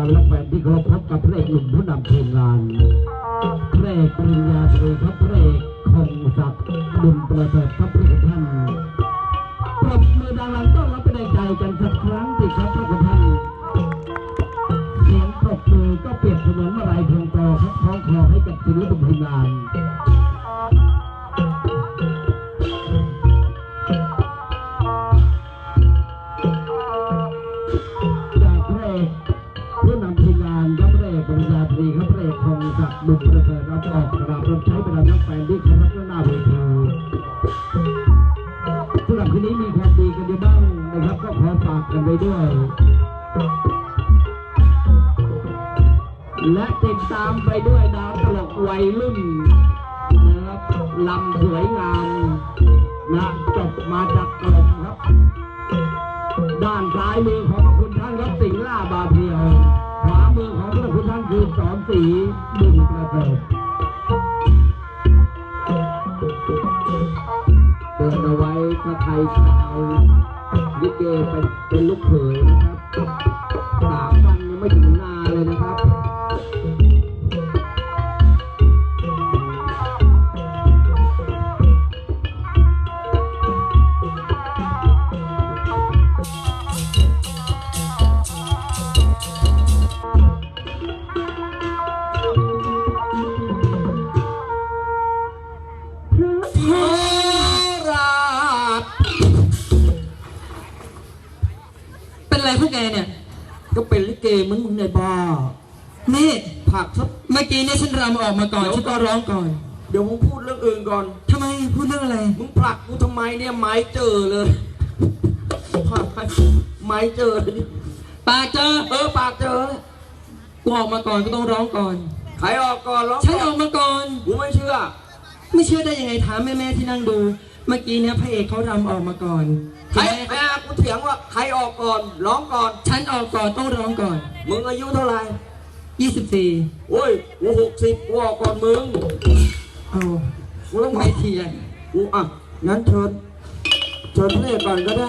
ลาและแฟนที่เคารพพบกับพระเอกหนุ่มผู้นำทีมงานพระเอกปริญญาตรีครับพระเอกคงศักดิ์บุญประเสริฐครับพระคุกท่าน ลำสวยงามนะจบมาจากกรมครับ ด้านซ้ายมือของพระคุณท่านครับสิงห์ล่าบาเพียว ขวามือของพระคุณท่านคือสอนสีบุญประเสริฐ เป็นไรพวกแกเนี่ย ก็เป็นลิเกเหมือนมึงในบ้านี่ผักสักเมื่อกี้เนี่ยฉันรำออกมาก่อนเดี๋ยวฉันก็ร้องก่อน เดี๋ยวมึงพูดเรื่องอื่นก่อน ทำไมพูดเรื่องอะไร มึงผลักกูทำไมเนี่ยไม้เจอเลยผลักไม้เจอเลยปากเจอเออปากเจอ กูออกมาก่อนก็ต้องร้องก่อน ใครออกก่อนร้องฉันออกมาก่อน กูไม่เชื่อ ไม่เชื่อได้ยังไงถามแม่ๆที่นั่งดู เมื่อกี้เนี่ยพระเอกเขารำออกมาก่อนใครเห็นไหมแม่กูเถียงว่าใครออกก่อนร้องก่อน ฉันออกก่อนต้องร้องก่อน มึงอายุเท่าไหร่24โอ้ยกูหกสิบกูออกก่อนมึงเอากูต้องไม่เทียนกูอะงั้นเชิญเชิญพระเอกก่อนก็ได้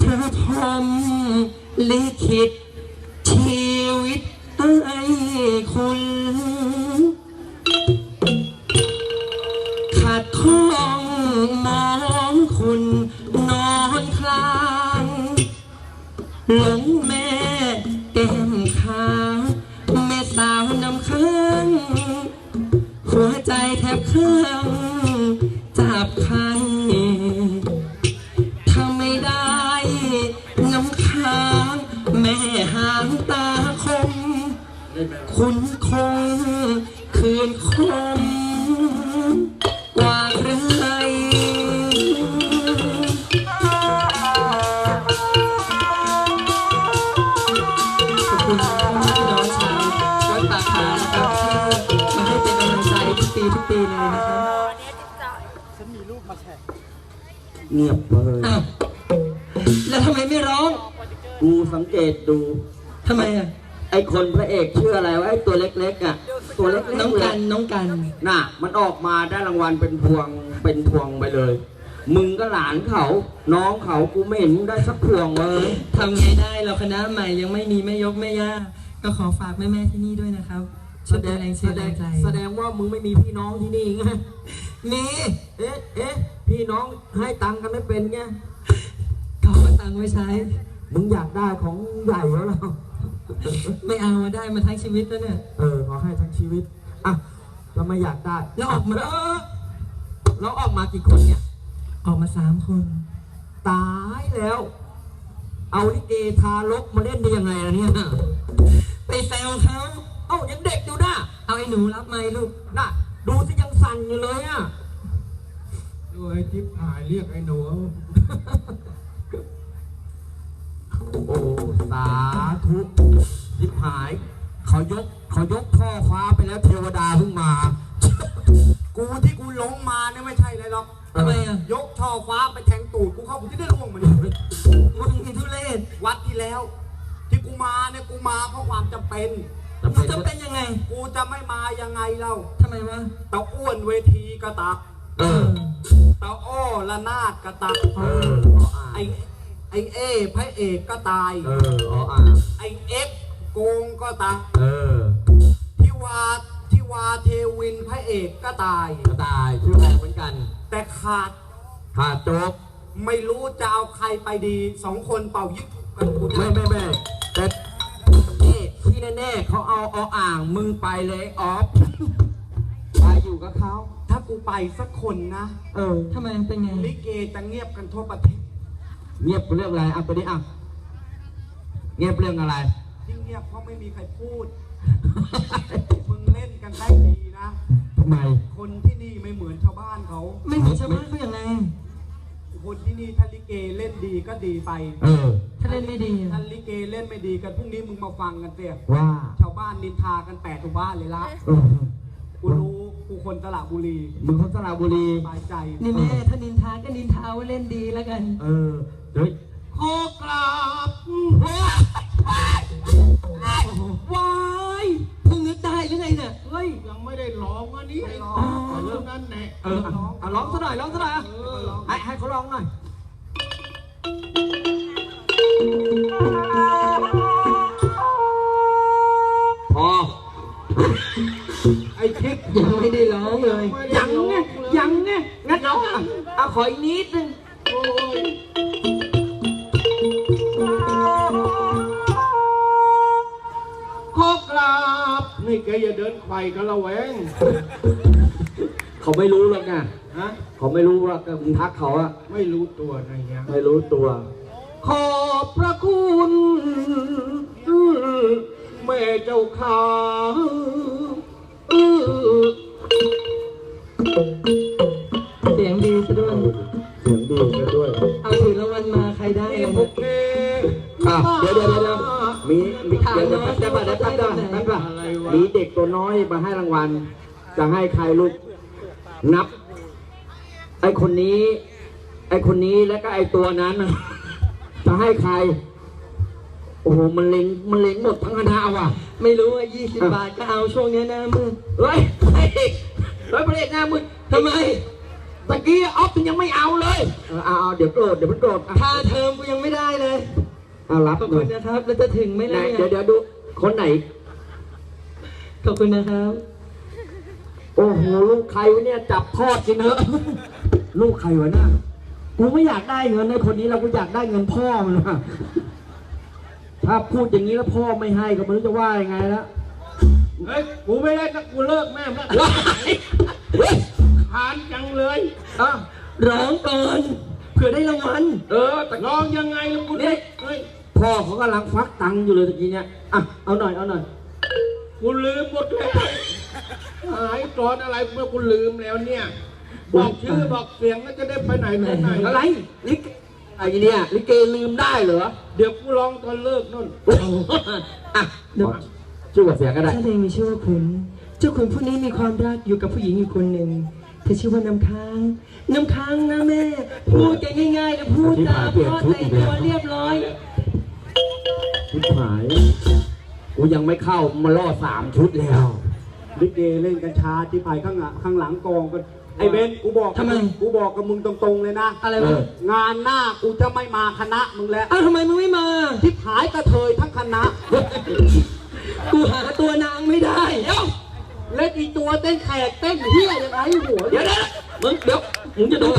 พระพรหมลิขิตชีวิตให้คุณ หลงแม่แก้มขาวแม่สาวนำค้างหัวใจแทบเครื่องจับคันถ้าไม่ได้ น้ำค้าง แม่หางตาคม คุณคงคืนคม ทุกปีทุกปีเลยนะครับเงียบเลยอ้าวแล้วทำไมไม่ร้องกูสังเกตดู ทำไมอะ ไอ้คนพระเอกชื่ออะไรวะไอ้ตัวเล็กๆอะตัวเล็กๆน้องเลยกันน้องกัน น่ะ มันออกมาได้รางวัลเป็นพวงเป็นพวงไปเลย มึงก็หลานเขา น้องเขากูไม่เห็นมึงได้สักพวงเลยทำไงได้เราคณะใหม่ยังไม่มีแม่ยกแม่ย่าก็ขอฝากแม่ๆที่นี่ด้วยนะครับ ช่วยเป็นแรงเชียร์แรงใจแสดงว่ามึงไม่มีพี่น้องที่นี่ไงมีเอ๊ะเอ๊ะพี่น้องให้ตังค์กันไม่เป็นไงเขาเอาตังค์ไว้ใช้ มึงอยากได้ของใหญ่แล้วเหรอไม่เอามาได้มาทั้งชีวิตแล้วเนี่ย เออขอให้ทั้งชีวิต อะทำไมอยากได้แล้วออกมาเเราออกมากี่คนเนี่ย ออกมาสามคน ตายแล้ว เอาลิเกทารกมาเล่นได้ยังไงล่ะเนี่ย ไปแซวเขาเอ้ายังเด็กอยู่นะเอาไอ้หนูรับไม้ลูกน่ะดูสิยังสั่นอยู่เลยอะดูไอ้ทิพย์หายเรียกไอ้หนู โอ้สาธุยิบหายเขายกเขายกท่อฟ้าไปแล้วเทวดาเพิ่งมา กูที่กูลงมาเนี่ยไม่ใช่เลยหรอกทำไมอะ ยกท่อฟ้าไปแทงตูดกูเข้ากูจะได้ร่วงมันมึงมีทุเรศวัดที่แล้ว ที่กูมาเนี่ยกูมาเพราะความจำเป็น มึงจะเป็นยังไง กูจะไม่มายังไงเล่าทำไมวะตาอ้วนเวทีกระตักเออตาอ้อละนาดกระตักเออไอ้ไอเอพระเอกก็ตาย เอออ๋ออะไอเอ็กโกงก็ตายเออทิวาทิวาเทวินพระเอกก็ตายก็ตายชื่อออกเหมือนกันแต่ขาดขาดโจ๊กไม่รู้จะเอาใครไปดีสองคนเป่ายิงกันกูไม่ไม่ไม่แต่นี่ที่ แน่ๆเขาเอาเอาอ่างมึงไปเลยออฟไปอยู่กับเขา ถ้ากูไปสักคนนะเออทำไมเป็นไง ลิเกจะเงียบกันทั่วประเทศเงียบเรื่องอะไรอะตัวนี้อะเงียบเรื่องอะไร ที่เงียบเพราะไม่มีใครพูด มึงเล่นกันได้ดีนะ ทำไม คนที่นี่ไม่เหมือนชาวบ้านเขา ไม่เหมือนชาวบ้านเขาอย่างไร คนที่นี่ถ้าลิเกเล่นดีก็ดีไปเออ ถ้าเล่นไม่ดีถ้าอะลิเกเล่นไม่ดีกันพรุ่งนี้มึงมาฟังกันเสียว่าชาวบ้านนินทากันแปดทุกบ้านเลยละเออกูรู้กูคนตลาดบุรีมึงคนสระบุรี สบายใจนี่แม่ถ้านินทาก็นินทาว่าเล่นดีแล้วกัน เออเฮ้ยขอกราบว้ายเพิ่งนึกได้หรือไงเนี่ยเฮ้ยยังไม่ได้ร้องอันนี้ให้ร้องแต่เรื่องนั้นแหละเอออะอะ ร้องซะหน่อยร้องซะหน่อยอะเออให้ให้เขาร้องหน่อยพอไอ้ทิพย์ยังไม่ได้ร้องเลยไม่ได้ยังร้อไงเลยยังไงงั้นเอาอะเอาขออีกนิดนึงโอ้ยขอกราบนี่แกอย่าเดินไขว่กันละแวง เขาไม่รู้หรอกไง ฮะ เขาไม่รู้ว่ามึงทักเขาอะไม่รู้ตัวนะยังไม่รู้ตัว ขอบพระคุณแม่เจ้าขาเสียงดีซะด้วย เสียงดีกันด้วยเอาถือรางวัลมาใครได้นี่อะพวกแกอะเดี๋ยวเดี๋ยวเดี๋ยวเดี๋ยวมีมีเดี๋ยวเดี๋ยวแป๊บเดี๋ยวแป๊บเดี๋ยวแป๊บเดี๋ยวแป๊บเดี๋ยวอะไรวะมีเด็กตัวน้อยมาให้รางวัล จะให้ใครลูกนับไอ คนนี้ ไอคนนี้แล้วก็ไอตัวนั้นน่ะจะให้ใคร โอ้โหมันเล็งมันเล็งหมดทั้งคณะว่ะ ไม่รู้ว่า20บาทก็เอาช่วงเนี้ยนะมึงเฮ้ยเฮ้ยเฮ้ยพระเอกหน้ามึงทำไมตะกี้ออฟมันยังไม่เอาเลยเออเอาเอาเดี๋ยวโกรธเดี๋ยวมันโกรธอะค่าเทอมกูยังไม่ได้เลยเอารับขอบหน่คุอยณนะครับแล้วจะถึงไหมไหนล่ะเดี๋ยวเนี่ยเดี๋ยวดูคนไหน ขอบคุณนะครับ โอ้โหลูกใครวะเนี่ยจับทอดกินเถอะ ลูกใครวะเนี่ยกูไม่อยากได้เงินในคนนี้เรากูอยากได้เงินพ่อมันนะถ้าพูดอย่างนี้แล้วพ่อไม่ให้ก็ไม่รู้จะว่ายังไงแล้วเฮ้ยกูไม่ได้นะกูเลิกแม่งแล้วว้ายเฮ้ยขานจังเลยอะร้องก่อนเผื่อได้รางวัลเออแต่ร้องยังไงล่ะกูนี่เนี่ยเฮ้ยพ่อเขากำลังฟักตังค์อยู่เลยตะกี้เนี่ยอะเอาหน่อยเอาหน่อยกูลืมหมดแล้วหายตอนอะไรเมื่อกูลืมแล้วเนี่ย บอกชื่อบอกเสียงแล้วจะได้ไปไหนไปไหนอะไรลิเกไอ้เนี่ยลิเกลืมได้เหรอเดี๋ยวกูร้องตอนเลิกนู่นอะชื่อว่าเสียงก็ได้ถ้าเพลงมีชื่อว่าขุนเจ้าขุนผู้นี้มีความรักอยู่กับผู้หญิงอยู่คนหนึ่งเธอชื่อว่าน้ำค้าง น้ำค้างนะแม่ พูดกันง่ายๆแล้วพูดจาเพราะแต่งตัวเรียบร้อยชุดหายกูยังไม่เข้ามาล่อสามชุดแล้วลิเกเล่นกันช้าที่ภายข้างหลังข้างหลังกองกัน ไอ้เบนกูบอกทำไม กูบอกกับมึงตรงๆเลยนะ อะไรเอวะองานหน้ากูจะไม่มาคณะมึงแล้วอ้าวทำไมมึงไม่มา ทิพหายกระเทยทั้งคณะ กูหาตัวนางไม่ได้เดี๋ยวเล่นอีตัวเต้นแขกเต้นเฮียยังไงหัวเดี๋ยวเดี๋ยวมึงเดี๋ยวมึงจะดู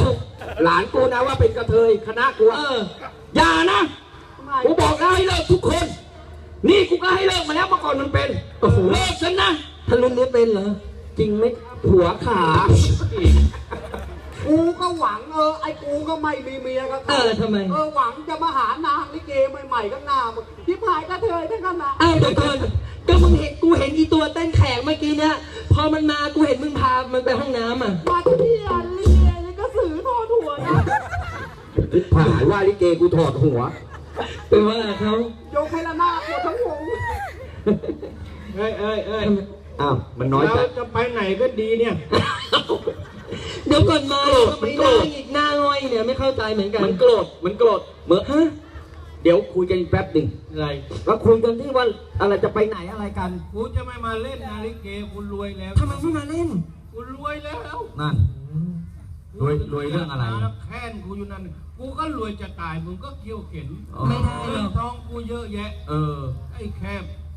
หลานกูนะว่าเป็นกระเทยคณะกูอะเอออย่านะ กูบอกแล้วให้เลิกทุกคน นี่กูก็ให้เลิกมาแล้วเมื่อก่อนมันเป็นโอ้โหเลิกฉันนะถ้ารุ่นนี้เป็นเหรอ จริงไหม หัวขา กูก็หวังเออไอ้กูก็ไม่มีเมียก็เออทำไม เออหวังจะมาหานางลิเกใหม่ๆข้างหน้ามึงทิพหายกระเทยทั้งคณะอ้าวเดี๋ยวก่อนก็มึงเห็นกูเห็นอีตัวเต้นแขกเมื่อกี้เนี่ยพอมันมากูเห็นมึงพามันไปห้องน้ำอะมาที่นี่อะลิเกนี่ก็สื่อทอดหัวนะผายว่าลิเกกูถอดหัวเป็นว่าเขายกให้ละหน้าหมดทั้งวง เอ้ยเอ้ยเอ้ย อ้าวมันน้อยใจเราจะไปไหนก็ดีเนี่ย เดี๋ยวก่อนมาเดี๋ยวก็ไปนั่งอีกหน้าง่อยเนี่ยไม่เข้าใจเหมือนกัน มันโกรธมันโกรธเมื่อฮะ เดี๋ยวคุยกันอีกแป๊บหนึ่งอะไรแล้วคุยกันที่ว่าอะไรจะไปไหนอะไรกันกูจะไม่มาเล่นนาลิเกกูรวยแล้วทำไมไม่มาเล่น กูรวยแล้วนั่น รวยรวยเรื่องอะไรแค้นกูอยู่นั่นกูกูก็รวยจะตายมึงก็เกี่ยวเข็นไม่ได้หรเงิอนกทองกูเยอะแยะ เออ ไอ้แค่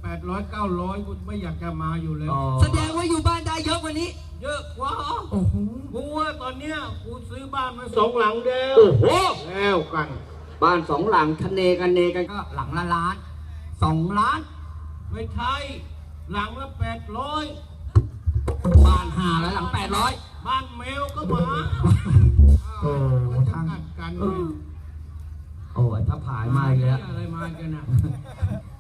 แปดร้อยเก้าร้อยกูไม่อยากจะมาอยู่เลยอ๋อแสดงว่าอยู่บ้านได้เยอะกว่านี้ เยอะกว่าโอ้โหกูว่าตอนเนี้ยกูซื้อบ้านมาสองหลังเดียวโอ้โหแล้วกัน บ้านสองหลังคะเนกันเนกันก็หลังละล้านสองล้าน ไม่ใช่หลังละแปดร้อยบ้านห้าแล้วหลังแปดร้อยบ้านแมวก็มาโอ้มันจะทางกัดกันเออโอ้ยถ้าผายมาอีกแล้วอะไรมากันน่ะเฮ้ย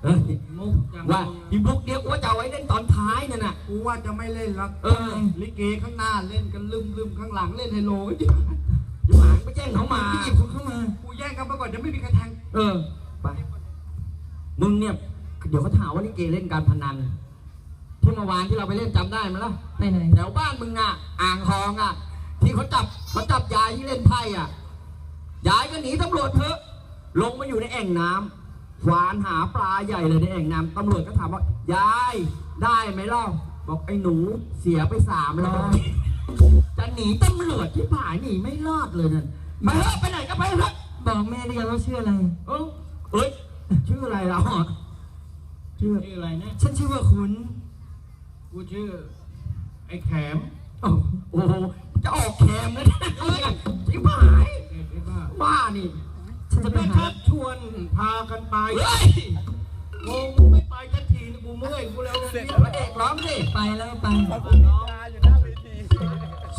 มุกจังว่าอีบุกเดียวว่าจะเอาไว้เล่นตอนท้ายนั่นน่ะกูว่าจะไม่เล่นละเออลิเกข้างหน้าเล่นกันลืมลืมข้างหลังเล่นไฮโลกันดิอย่าหมางไปแจ้งเขามาพี่หยิบเขาเข้ามากูแย่งกันไปก่อนจะไม่มีใครแทงเออไปมึงเนี่ยเดี๋ยวเขาถามว่านี่เกเล่นการพนันที่เมื่อวานที่เราไปเล่นจำได้ไหมล่ะไปไหนแถวบ้านมึงอะอ่างทองอะ ที่เขาจับเขาจับยายที่เล่นไพ่อะยายก็หนีตำรวจเถอะลงมาอยู่ในแอ่งน้ำ ควานหาปลาใหญ่เลยในแอ่งน้ำตำรวจก็ถามว่ายายได้ไหมเล่า บอกไอ้หนูเสียไปสามร้อยจะหนีตำรวจที่ผ่านหนีไม่รอดเลยนั่นไปเถอะไปไหนก็ไปเถอะบอกแม่ได้ยังว่าชื่ออะไร เออเอ้ยชื่ออะไรเราอะชื่อชื่ออะไรนะฉันชื่อว่าขุนกูชื่อ ไอ้แขมโอ้โหจะออกแคมเลยนะเฮ้ยชิบหายเด็กไอ้บ้าบ้านี่ฉันจะจะไปไปหา ชักชวนพากันไปเฮ้ยงงไม่ไปสักทีนี่กูเมื่อยกูแล้วเนี่ยพระเอกร้องสิไปแล้วไป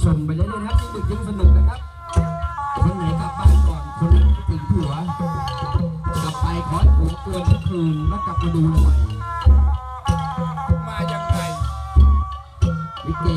ชมไปเลยนะครับยิ่งดึกยิ่งสนุกนะครับคนไหนกลับบ้านก่อนคนนั้นคิดถึงผัวกลับไปขอให้ผัวเตือนทุกคืนแล้วกลับมาดูหน่อยมายังไงลิเก